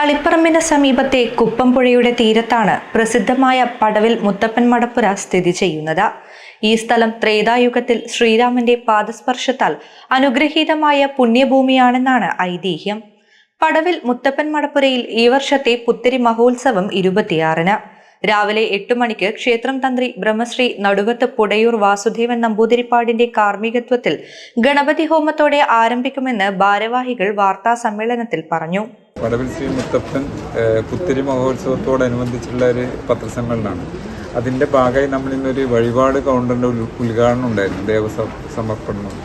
തളിപ്പറമ്പിന് സമീപത്തെ കുപ്പംപുഴയുടെ തീരത്താണ് പ്രസിദ്ധമായ പടവിൽ മുത്തപ്പൻ മടപ്പുര സ്ഥിതി ചെയ്യുന്നത്. ഈ സ്ഥലം ത്രേതായുഗത്തിൽ ശ്രീരാമന്റെ പാദസ്പർശത്താൽ അനുഗ്രഹീതമായ പുണ്യഭൂമിയാണെന്നാണ് ഐതിഹ്യം. പടവിൽ മുത്തപ്പൻ മടപ്പുരയിൽ ഈ വർഷത്തെ പുത്തിരി മഹോത്സവം ഇരുപത്തിയാറിന്. രാവിലെ എട്ട് മണിക്ക് ക്ഷേത്രം തന്ത്രി ബ്രഹ്മശ്രീ നടുവത്ത് പുടയൂർ വാസുദേവൻ നമ്പൂതിരിപ്പാടിന്റെ കാർമ്മികത്വത്തിൽ ഗണപതി ഹോമത്തോടെ ആരംഭിക്കുമെന്ന് ഭാരവാഹികൾ വാർത്താ സമ്മേളനത്തിൽ പറഞ്ഞു. വടവിൽ ശ്രീ മുത്തപ്പൻ പുത്തിരി മഹോത്സവത്തോടനുബന്ധിച്ചുള്ള ഒരു പത്രസമ്മേളനമാണ്. അതിന്റെ ഭാഗമായി നമ്മളിന്നൊരു വഴിപാട് കൗണ്ടറിന്റെ ഉദ്ഘാടനം ഉണ്ടായിരുന്നു ദേവസ്വം സമർപ്പണം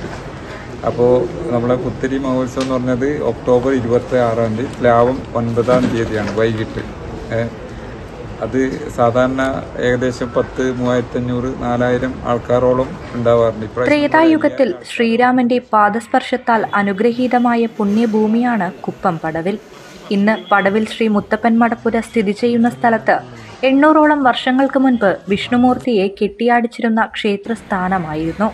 അപ്പോൾ നമ്മളെ പുത്തിരി മഹോത്സവം എന്ന് പറഞ്ഞത് ഒക്ടോബർ ഇരുപത്തി ആറാം തീയതി പ്ലാവം ഒൻപതാം തീയതിയാണ് വൈകിട്ട്. അത് സാധാരണ ഏകദേശം പത്ത് മൂവായിരത്തഞ്ഞൂറ് നാലായിരം ആൾക്കാരോളം ഉണ്ടാവാറുണ്ട്. ത്രേതായുഗത്തിൽ ശ്രീരാമന്റെ പാദസ്പർശത്താൽ അനുഗ്രഹീതമായ പുണ്യഭൂമിയാണ് കുപ്പം പടവിൽ. ഇന്ന് പടവിൽ ശ്രീ മുത്തപ്പൻ മടപ്പുര സ്ഥിതി ചെയ്യുന്ന സ്ഥലത്ത് എണ്ണൂറോളം വർഷങ്ങൾക്ക് മുൻപ് വിഷ്ണുമൂർത്തിയെ കെട്ടിയാടിച്ചിരുന്ന ക്ഷേത്രസ്ഥാനമായിരുന്നു.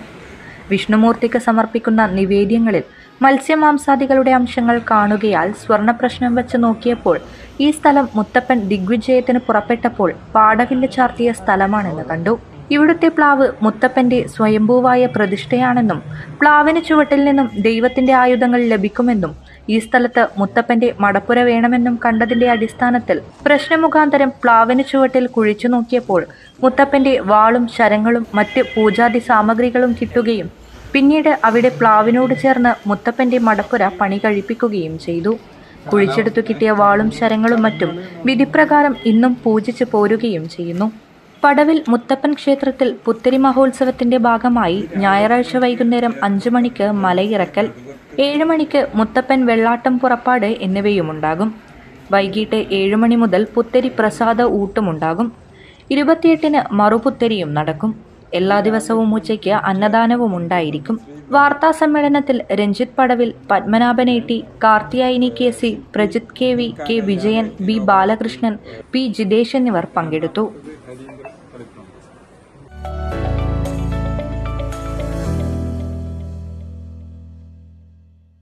വിഷ്ണുമൂർത്തിക്ക് സമർപ്പിക്കുന്ന നിവേദ്യങ്ങളിൽ മത്സ്യമാംസാദികളുടെ അംശങ്ങൾ കാണുകയാൽ സ്വർണപ്രശ്നം വെച്ച് നോക്കിയപ്പോൾ ഈ സ്ഥലം മുത്തപ്പൻ ദിഗ്വിജയത്തിന് പുറപ്പെട്ടപ്പോൾ പാടവില്ല് ചാർത്തിയ സ്ഥലമാണെന്ന് കണ്ടു. ഇവിടുത്തെ പ്ലാവ് മുത്തപ്പന്റെ സ്വയംഭൂവായ പ്രതിഷ്ഠയാണെന്നും പ്ലാവിന് ചുവട്ടിൽ നിന്നും ദൈവത്തിന്റെ ആയുധങ്ങൾ ലഭിക്കുമെന്നും ഈ സ്ഥലത്ത് മുത്തപ്പന്റെ മടപ്പുര വേണമെന്നും കണ്ടതിന്റെ അടിസ്ഥാനത്തിൽ പ്രശ്നമുഖാന്തരം പ്ലാവിന് ചുവട്ടിൽ കുഴിച്ചു നോക്കിയപ്പോൾ മുത്തപ്പന്റെ വാളും ശരങ്ങളും മറ്റ് പൂജാതി സാമഗ്രികളും കിട്ടുകയും പിന്നീട് അവിടെ പ്ലാവിനോട് ചേർന്ന് മുത്തപ്പന്റെ മടപ്പുര പണി കഴിപ്പിക്കുകയും ചെയ്തു. കുഴിച്ചെടുത്തു കിട്ടിയ വാളും ശരങ്ങളും മറ്റും വിധിപ്രകാരം ഇന്നും പൂജിച്ചു പോരുകയും ചെയ്യുന്നു. പടവിൽ മുത്തപ്പൻ ക്ഷേത്രത്തിൽ പുത്തരി മഹോത്സവത്തിന്റെ ഭാഗമായി ഞായറാഴ്ച വൈകുന്നേരം അഞ്ചു മണിക്ക് മലയിറക്കൽ ഏഴ് മണിക്ക് മുത്തപ്പൻ വെള്ളാട്ടം പുറപ്പാട് എന്നിവയുമുണ്ടാകും. വൈകിട്ട് ഏഴ് മണി മുതൽ പുത്തരി പ്രസാദ ഊട്ടുമുണ്ടാകും. ഇരുപത്തിയെട്ടിന് മറുപുത്തരിയും നടക്കും. എല്ലാ ദിവസവും ഉച്ചയ്ക്ക് അന്നദാനവും ഉണ്ടായിരിക്കും വാർത്താ സമ്മേളനത്തിൽ Ranjith പടവിൽ പത്മനാഭനേട്ടി Karthyayini K C Prajith K V K Vijayan B Balakrishnan P Jithesh എന്നിവർ പങ്കെടുത്തു.